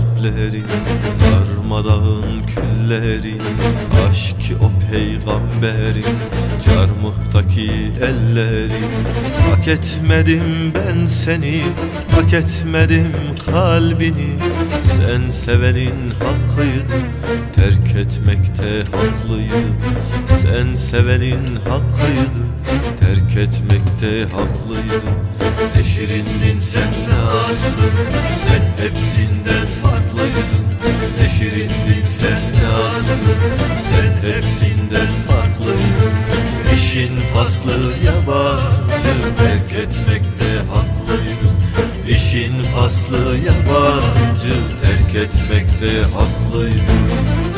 kalpleri Darmadağın külleri Aşk o peygamberin Çarmıhtaki elleri. Hak etmedim ben seni Hak etmedim kalbini. Sen sevenin hakkıydın Terk etmekte haklıydım Sen sevenin hakkıydın Terk etmekte haklıydım Ne şirindin sen ne aslı Sen hepsinden farklıydın Ne şirindin sen ne aslı Sen hepsinden farklıydın İşin faslı yabancı Terk etmekte haklıydım İşin faslı yabancı Terk etmekte haklıydım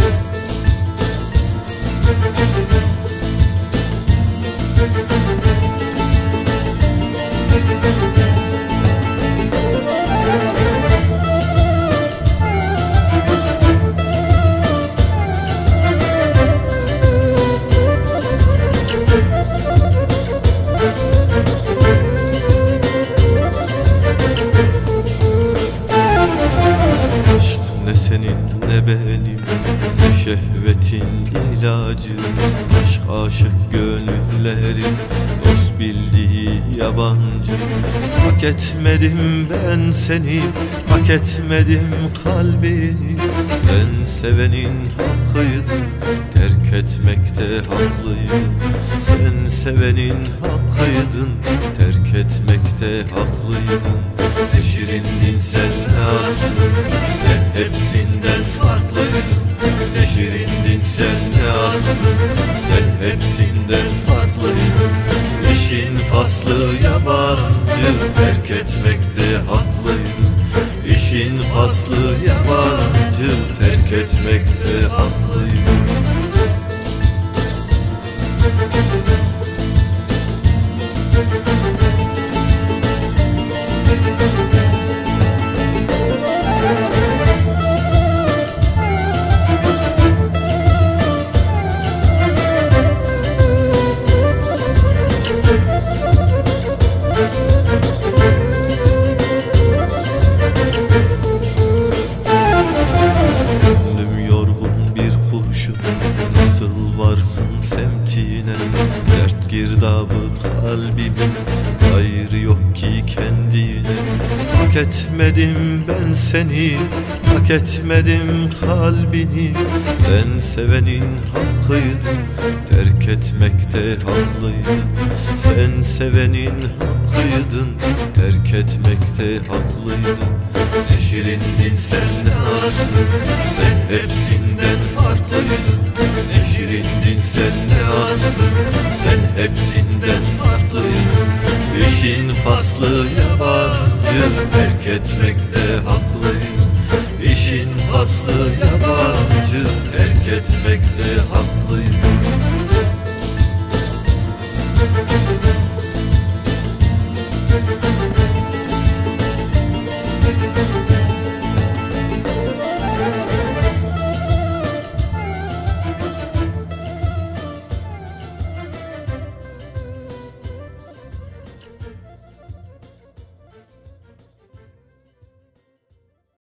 şehvetin ilacı Aşk aşık gönüllerin Dost bildiği yabancı. Hak etmedim ben seni Hak etmedim kalbini. Sen sevenin hakkıydın Terk etmekte haklıydın Sen sevenin hakkıydın Terk etmekte haklıydın Ne şirindin sen ne faslı yabancı Terk etmekte haklıydın İşin faslı yabancı Terk etmekte haklıydın kurşun. Nasıl varsın semtine? Dert girdabı kalbimin Gayrı yok ki kendine. Hak etmedim ben seni. Hak etmedim kalbini. Sen sevenin hakkıydın. Terk etmekte haklıydın Sen sevenin hakkıydın. Terk etmekte haklıydın Ne şirindin sen ne aslı Sen farklıydın Ne şirindin sen ne aslı Sen hepsinden farklıydın İşin faslı yabancı Terk etmekte